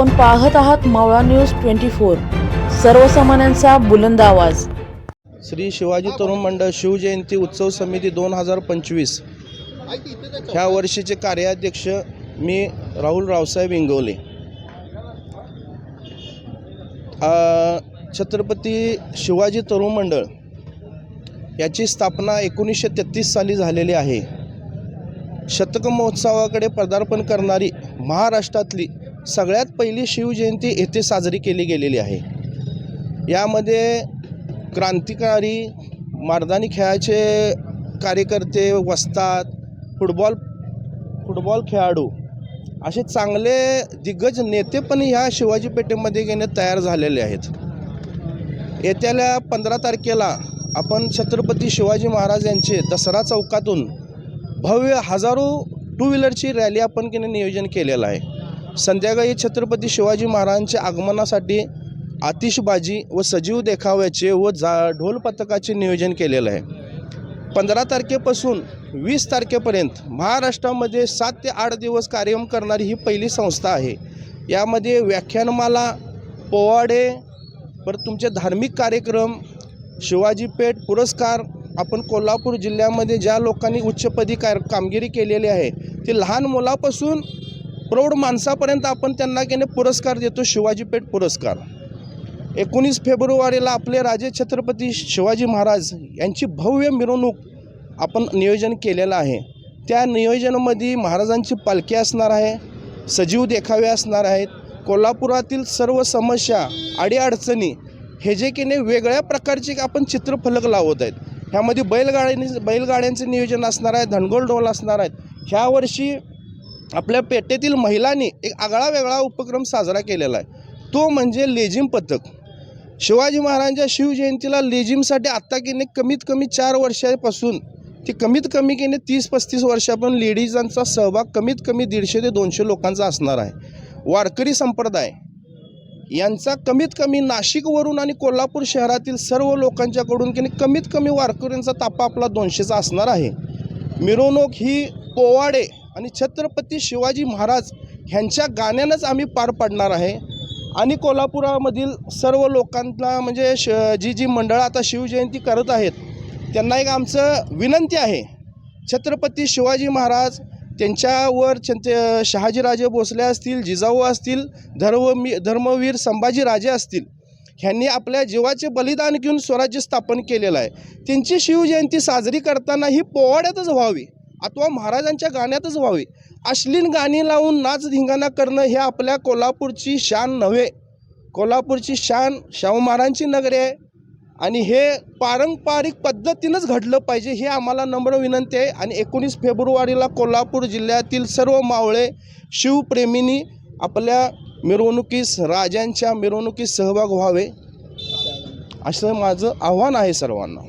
आपण पाहत आहात मावळा न्यूज ट्वेंटी फोर. सर्वसामान्यांचा बुलंद आवाज. श्री शिवाजी तरुण मंडळ शिवजयंती उत्सव समिती दोन हजार पंचवीस. ह्या वर्षीचे कार्याध्यक्ष मी राहुल रावसाहेब इंगवले. छत्रपती शिवाजी तरुण मंडळ याची स्थापना एकोणीसशे तेहतीस साली झालेली आहे. शतक महोत्सवाकडे पदार्पण करणारी महाराष्ट्रातली सगळ्यात पहिली शिवजयंती येथे साजरी केली गेलेली आहे. यामध्ये क्रांतिकारी मारदानी खेळाचे कार्यकर्ते वस्तात फुटबॉल फुटबॉल खेळाडू असे चांगले दिग्गज नेते पण ह्या शिवाजी पेठेमध्ये घेणे तयार झालेले आहेत. येत्याला पंधरा तारखेला आपण छत्रपती शिवाजी महाराज यांचे दसरा चौकातून भव्य हजारो टू व्हीलरची रॅली आपण की नियोजन केलेलं आहे. संध्याकाळी छत्रपती शिवाजी महाराजांच्या आगमनासाठी आतिषबाजी व सजीव देखाव्याचे व जा ढोल पथकाचे नियोजन केलेलं आहे. पंधरा तारखेपासून वीस तारखेपर्यंत महाराष्ट्रामध्ये सात ते आठ दिवस कार्यक्रम करणारी ही पहिली संस्था आहे. यामध्ये व्याख्यानमाला पोवाडे परत तुमचे धार्मिक कार्यक्रम शिवाजी पेठ पुरस्कार आपण कोल्हापूर जिल्ह्यामध्ये ज्या लोकांनी उच्चपदी कार कामगिरी केलेली आहे ती लहान मुलापासून प्रौढ माणसापर्यंत आपण त्यांना की पुरस्कार देतो शिवाजीपेठ पुरस्कार. एकोणीस फेब्रुवारीला आपले राजे छत्रपती शिवाजी महाराज यांची भव्य मिरवणूक आपण नियोजन केलेलं आहे. त्या नियोजनामध्ये महाराजांची पालखी असणार आहे सजीव देखावे असणार आहेत. कोल्हापुरातील सर्व समस्या अडीअडचणी हे जे की नाही वेगळ्या प्रकारचे आपण चित्रफलक लावत आहेत. ह्यामध्ये बैलगाड्यांनी बैलगाड्यांचे नियोजन असणार आहे धनगोल डोल असणार आहेत. ह्या वर्षी आपल्या पेठेतील महिलांनी एक आगळा वेगळा उपक्रम साजरा केलेला आहे. तो म्हणजे लेझिम पथक. शिवाजी महाराजांच्या शिवजयंतीला लेझिमसाठी आत्ता किने कमीत कमी चार वर्षापासून ती कमीत कमी किने तीस पस्तीस वर्षापासून लेडीजांचा सहभाग कमीत कमी दीडशे ते दोनशे लोकांचा असणार आहे. वारकरी संप्रदाय यांचा कमीत कमी नाशिकवरून आणि कोल्हापूर शहरातील सर्व लोकांच्याकडून की नाही कमीत कमी वारकऱ्यांचा तापा आपला दोनशेचा असणार आहे. मिरवणूक ही पोवाडे आणि छत्रपती शिवाजी महाराज ह्यांच्या गाण्यानंच आम्ही पार पाडणार आहे. आणि कोल्हापुरामधील सर्व लोकांना म्हणजे श जी जी मंडळं आता शिवजयंती करत आहेत त्यांना एक आमचं विनंती आहे. छत्रपती शिवाजी महाराज त्यांच्यावर छंत शहाजीराजे भोसले असतील जिजाऊ असतील धर्मवी धर्मवीर संभाजीराजे असतील ह्यांनी आपल्या जीवाचे बलिदान घेऊन स्वराज्य स्थापन केलेलं आहे. त्यांची शिवजयंती साजरी करताना ही पोवाड्यातच व्हावी. अथवा महाराजांच्या गाण्यातच व्हावे. अश्लील गाणी लावून नाच धिंगाणा करणं हे आपल्या कोल्हापूरची शान नव्हे. कोल्हापूरची शान शाहू महाराजांची नगरी आहे. आणि हे पारंपरिक पद्धतीनंच घडलं पाहिजे हे आम्हाला नम्र विनंती आहे. आणि एकोणीस फेब्रुवारीला कोल्हापूर जिल्ह्यातील सर्व मावळे शिवप्रेमींनी आपल्या मिरवणुकीस राजांच्या मिरवणुकीस सहभाग व्हावे. असं माझं आव्हान आहे सर्वांना.